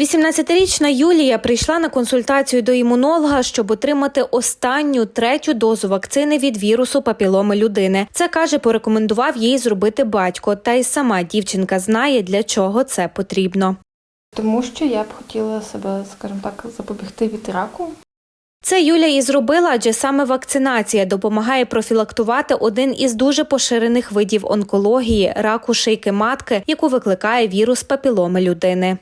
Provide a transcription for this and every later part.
18-річна Юлія прийшла на консультацію до імунолога, щоб отримати останню третю дозу вакцини від вірусу папіломи людини. Це каже, порекомендував їй зробити батько. Та й сама дівчинка знає, для чого це потрібно. Тому що я б хотіла себе, скажімо так, запобігти від раку. Це Юля і зробила, адже саме вакцинація допомагає профілактувати один із дуже поширених видів онкології раку шийки матки, яку викликає вірус папіломи людини.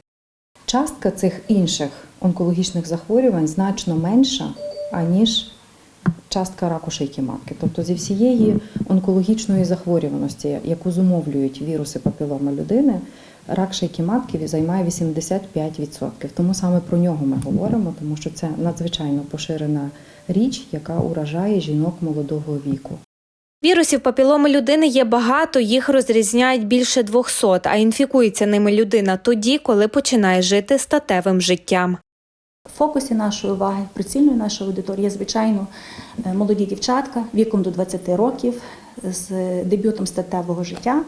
Частка цих інших онкологічних захворювань значно менша, аніж частка раку шийки матки. Тобто зі всієї онкологічної захворюваності, яку зумовлюють віруси папіломи людини, рак шийки матки займає 85%. Тому саме про нього ми говоримо, тому що це надзвичайно поширена річ, яка уражає жінок молодого віку. Вірусів папіломи людини є багато, їх розрізняють більше 200, а інфікується ними людина тоді, коли починає жити статевим життям. В фокусі нашої уваги, прицільної нашої аудиторії, є, звичайно, е, молоді дівчатка віком до 20 років з дебютом статевого життя.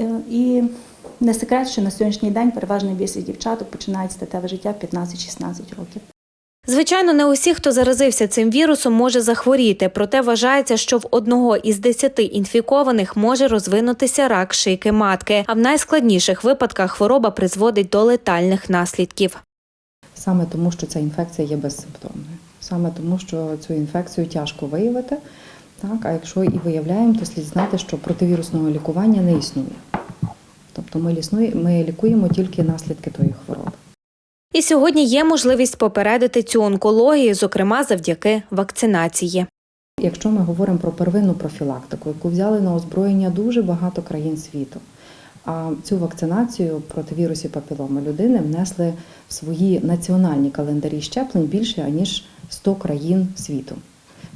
Е, І не секрет, що на сьогоднішній день переважна більшість дівчаток починають статеве життя в 15-16 років. Звичайно, не усі, хто заразився цим вірусом, може захворіти, проте вважається, що в одного із десяти інфікованих може розвинутися рак шийки матки, а в найскладніших випадках хвороба призводить до летальних наслідків. Саме тому, що ця інфекція є безсимптомною. Саме тому, що цю інфекцію тяжко виявити. Так, а якщо і виявляємо, то слід знати, що противірусного лікування не існує. Тобто ми, лікуємо тільки наслідки тої хвороби. І сьогодні є можливість попередити цю онкологію, зокрема завдяки вакцинації. Якщо ми говоримо про первинну профілактику, яку взяли на озброєння дуже багато країн світу, а цю вакцинацію проти вірусів папіломи людини внесли в свої національні календарі щеплень більше ніж 100 країн світу.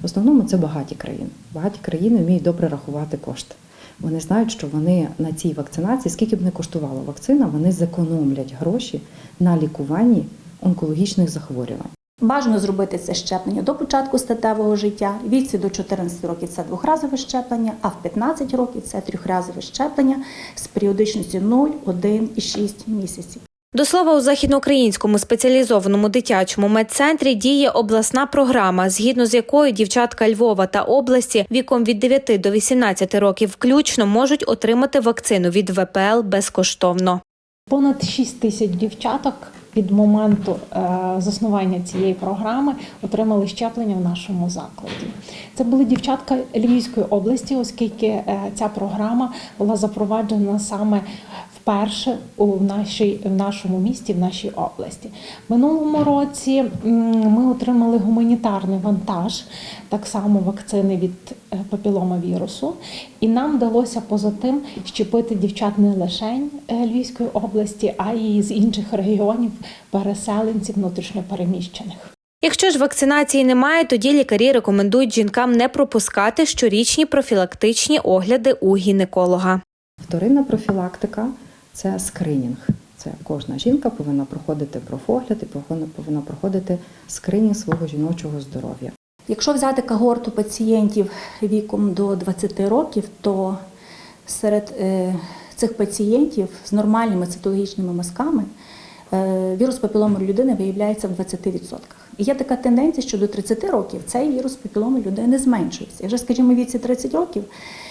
В основному це багаті країни. Багаті країни вміють добре рахувати кошти. Вони знають, що вони на цій вакцинації, скільки б не коштувала вакцина, вони зекономлять гроші на лікуванні онкологічних захворювань. Бажано зробити це щеплення до початку статевого життя. Віці до 14 років це двохразове щеплення, а в 15 років це трьохразове щеплення з періодичністю 0, 1 і 6 місяців. До слова, у західноукраїнському спеціалізованому дитячому медцентрі діє обласна програма, згідно з якою дівчатка Львова та області віком від 9 до 18 років включно можуть отримати вакцину від ВПЛ безкоштовно. Понад 6 тисяч дівчаток від моменту е, заснування цієї програми отримали щеплення в нашому закладі. Це були дівчатка Львівської області, оскільки е, ця програма була запроваджена саме вперше у нашій в нашому місті, в нашій області. Минулому році ми отримали гуманітарний вантаж, так само вакцини від е, папіломавірусу, і нам вдалося поза тим щепити дівчат не лише Львівської області, а й з інших регіонів переселенців внутрішньопереміщених. Якщо ж вакцинації немає, тоді лікарі рекомендують жінкам не пропускати щорічні профілактичні огляди у гінеколога. Вторинна профілактика це скринінг. Це кожна жінка повинна проходити профогляд і повинна- повинна проходити скринінг свого жіночого здоров'я. Якщо взяти когорту пацієнтів віком до 20 років, то серед е, цих пацієнтів з нормальними цитологічними мазками вірус папіломи людини виявляється в 20%. І є така тенденція, що до 30 років цей вірус папіломи людини зменшується. І вже, скажімо, віці 30 років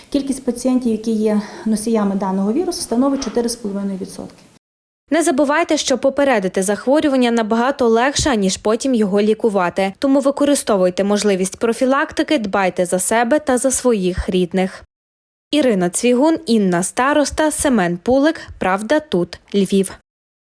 кількість пацієнтів, які є носіями даного вірусу, становить 4,5%. Не забувайте, що попередити захворювання набагато легше, ніж потім його лікувати. Тому використовуйте можливість профілактики, дбайте за себе та за своїх рідних. Ірина Цвігун, Інна Староста, Семен Пулик. Правда, тут Львів.